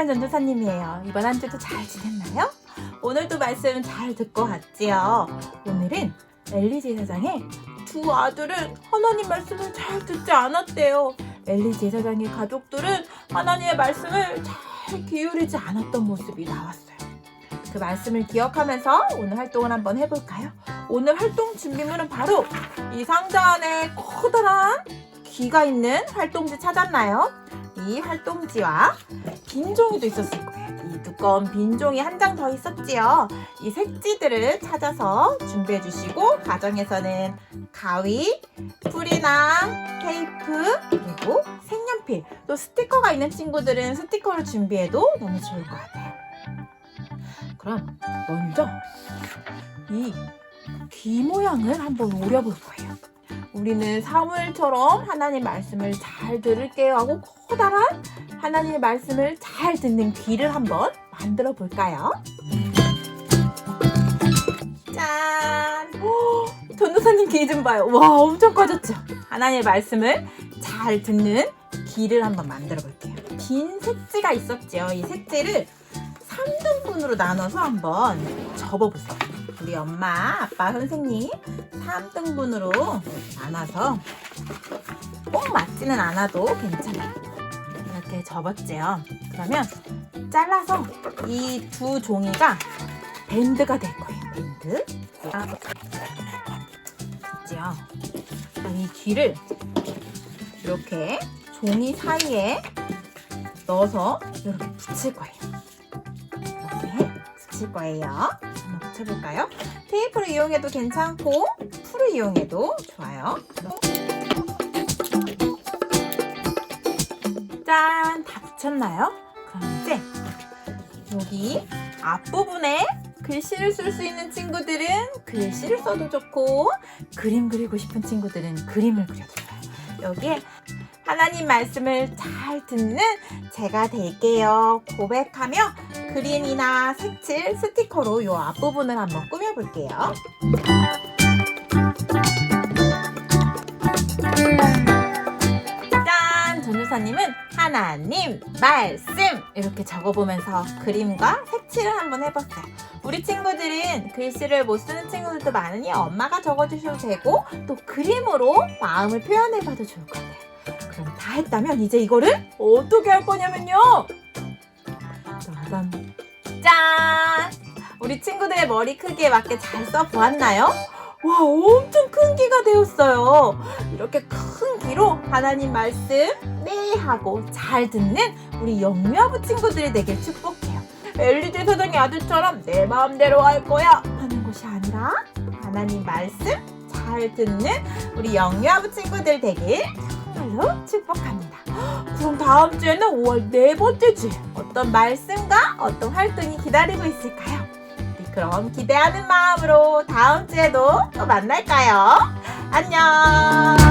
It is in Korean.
김소련 전도사님이에요. 이번 한 주도 잘 지냈나요? 오늘도 말씀 잘 듣고 왔지요. 오늘은 엘리 제 사장의 두 아들은 하나님 말씀을 잘 듣지 않았대요. 엘리 제 사장의 가족들은 하나님의 말씀을 잘 기울이지 않았던 모습이 나왔어요. 그 말씀을 기억하면서 오늘 활동을 한번 해볼까요? 오늘 활동 준비물은 바로 이 상자 안에 커다란 귀가 있는 활동지 찾았나요? 이 활동지와 빈 종이도 있었을 거예요. 이 두꺼운 빈 종이 한 장 더 있었지요. 이 색지들을 찾아서 준비해 주시고 가정에서는 가위, 풀이나 테이프 그리고 색연필 또 스티커가 있는 친구들은 스티커를 준비해도 너무 좋을 것 같아요. 그럼 먼저 이 귀 모양을 한번 오려볼 거예요. 우리는 사무엘처럼 하나님 말씀을 잘 들을게요 하고 커다란 하나님의 말씀을 잘 듣는 귀를 한번 만들어 볼까요? 짠! 오, 전도사님 귀 좀 봐요. 와, 엄청 커졌죠? 하나님의 말씀을 잘 듣는 귀를 한번 만들어 볼게요. 긴 색지가 있었죠. 이 색지를 3등분으로 나눠서 한번 접어보세요. 우리 엄마, 아빠, 선생님 3등분으로 나눠서 꼭 맞지는 않아도 괜찮아요. 접었지요. 그러면 잘라서 이 두 종이가 밴드가 될 거예요. 밴드. 아, 있지요. 이 귀를 이렇게 종이 사이에 넣어서 이렇게 붙일 거예요. 이렇게 붙일 거예요. 한번 붙여볼까요? 테이프를 이용해도 괜찮고 풀을 이용해도 좋아요. 붙였나요? 그럼 이제 여기 앞부분에 글씨를 쓸 수 있는 친구들은 글씨를 써도 좋고 그림 그리고 싶은 친구들은 그림을 그려도 좋아요. 여기에 하나님 말씀을 잘 듣는 제가 될게요. 고백하며 그림이나 색칠, 스티커로 이 앞부분을 한번 꾸며볼게요. 하나님 말씀 이렇게 적어보면서 그림과 색칠을 한번 해봤어요. 우리 친구들은 글씨를 못 쓰는 친구들도 많으니 엄마가 적어주셔도 되고 또 그림으로 마음을 표현해봐도 좋을 것 같아요. 그럼 다 했다면 이제 이거를 어떻게 할 거냐면요. 짠! 우리 친구들의 머리 크기에 맞게 잘 써보았나요? 와, 엄청 큰 귀가 되었어요. 이렇게 큰 귀로 하나님 말씀 네 하고 잘 듣는 우리 영유아부 친구들이 되길 축복해요. 엘리제 사장의 아들처럼 내 마음대로 할 거야 하는 것이 아니라 하나님 말씀 잘 듣는 우리 영유아부 친구들 되길 정말로 축복합니다. 그럼 다음 주에는 5월 네 번째 주 어떤 말씀과 어떤 활동이 기다리고 있을까요? 그럼 기대하는 마음으로 다음 주에도 또 만날까요? 안녕.